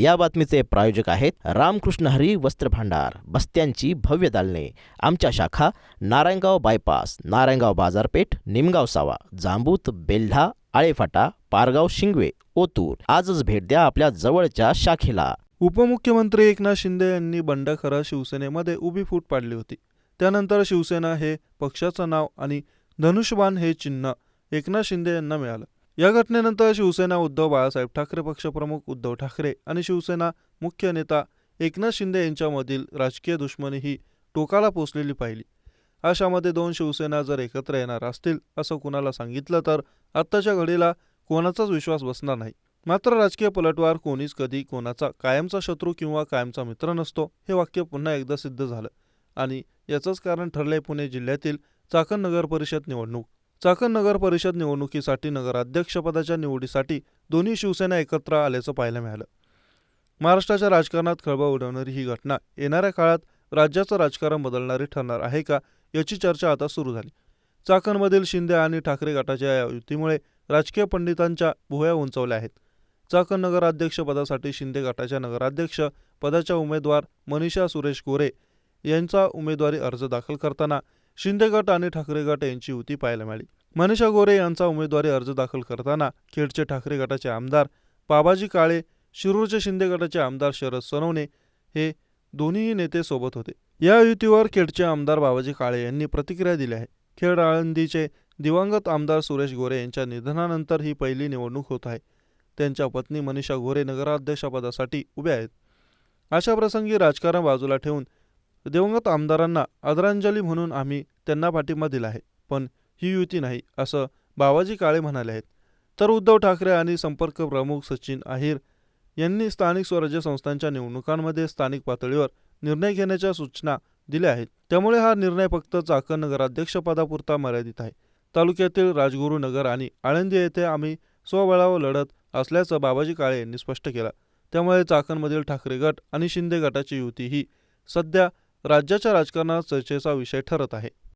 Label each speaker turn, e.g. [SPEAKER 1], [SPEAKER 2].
[SPEAKER 1] या बातमीचे प्रायोजक आहेत रामकृष्ण हरी वस्त्र भांडार बस्त्यांची भव्य दालने. आमच्या शाखा नारायणगाव बायपास नारायणगाव बाजारपेठ निमगाव सावा जांबूत बेल्हा आळेफाटा पारगाव शिंगवे ओतूर. आजच भेट द्या आपल्या जवळच्या शाखेला.
[SPEAKER 2] उपमुख्यमंत्री एकनाथ शिंदे यांनी बंडखरा शिवसेनेमध्ये उभी फूट पाडली होती. त्यानंतर शिवसेना हे पक्षाचं नाव आणि धनुष्यबाण हे चिन्ह एकनाथ शिंदे यांना मिळालं. या घटनेनंतर शिवसेना उद्धव बाळासाहेब ठाकरे पक्षप्रमुख उद्धव ठाकरे आणि शिवसेना मुख्य नेता एकनाथ शिंदे यांच्यामधील राजकीय दुश्मनी ही टोकाला पोचलेली पाहिली. अशामध्ये दोन शिवसेना जर एकत्र येणार असतील असं कुणाला सांगितलं तर आत्ताच्या घडीला कोणाचाच विश्वास बसणार नाही. मात्र राजकीय पलटवार कोणीच कधी कोणाचा कायमचा शत्रू किंवा कायमचा मित्र नसतो हे वाक्य पुन्हा एकदा सिद्ध झालं आणि याचंच कारण ठरलंय पुणे जिल्ह्यातील चाकण नगर परिषद निवडणूक. चाकण नगर परिषद निवडणुकीसाठी नगराध्यक्षपदाच्या निवडीसाठी दोन्ही शिवसेना एकत्र आल्याचं पाहायला मिळालं. महाराष्ट्राच्या राजकारणात खळबळ उडवणारी ही घटना येणाऱ्या काळात राज्याचं राजकारण बदलणारी ठरणार आहे का याची चर्चा आता सुरू झाली. चाकणमधील शिंदे आणि ठाकरे गटाच्या या युतीमुळे राजकीय पंडितांच्या भुया उंचावल्या आहेत. चाकण नगराध्यक्षपदासाठी शिंदे गटाच्या नगराध्यक्ष पदाच्या उमेदवार मनीषा सुरेश गोरे यांचा उमेदवारी अर्ज दाखल करताना शिंदे गट आणि ठाकरे गट यांची युती पाहायला मिळाली. मनीषा गोरे यांचा उमेदवारी अर्ज दाखल करताना खेडचे ठाकरे गटाचे आमदार बाबाजी काळे शिरूरचे शिंदे गटाचे आमदार शरद सोनवणे हे दोन्ही नेते सोबत होते. या युतीवर खेडचे आमदार बाबाजी काळे यांनी प्रतिक्रिया दिली आहे. खेड आळंदीचे दिवंगत आमदार सुरेश गोरे यांच्या निधनानंतर ही पहिली निवडणूक होत आहे. त्यांच्या पत्नी मनीषा गोरे नगराध्यक्षपदासाठी उभ्या आहेत. अशा प्रसंगी राजकारण बाजूला ठेवून दिवंगत आमदारांना आदरांजली म्हणून आम्ही त्यांना पाठिंबा दिला आहे. पण ही युती नाही असं बाबाजी काळे म्हणाले आहेत. तर उद्धव ठाकरे आणि संपर्क प्रमुख सचिन अहिर यांनी स्थानिक स्वराज्य संस्थांच्या निवडणुकांमध्ये स्थानिक पातळीवर निर्णय घेण्याच्या सूचना दिल्या आहेत. त्यामुळे हा निर्णय फक्त चाकण नगराध्यक्षपदापुरता मर्यादित आहे. तालुक्यातील राजगुरुनगर आणि आळंदी येथे आम्ही स्वबळावर लढत असल्याचं बाबाजी काळे यांनी स्पष्ट केलं. त्यामुळे चाकणमधील ठाकरे गट आणि शिंदे गटाची युती ही सध्या राज्याच्या राजकारणात चर्चेचा विषय ठरत आहे.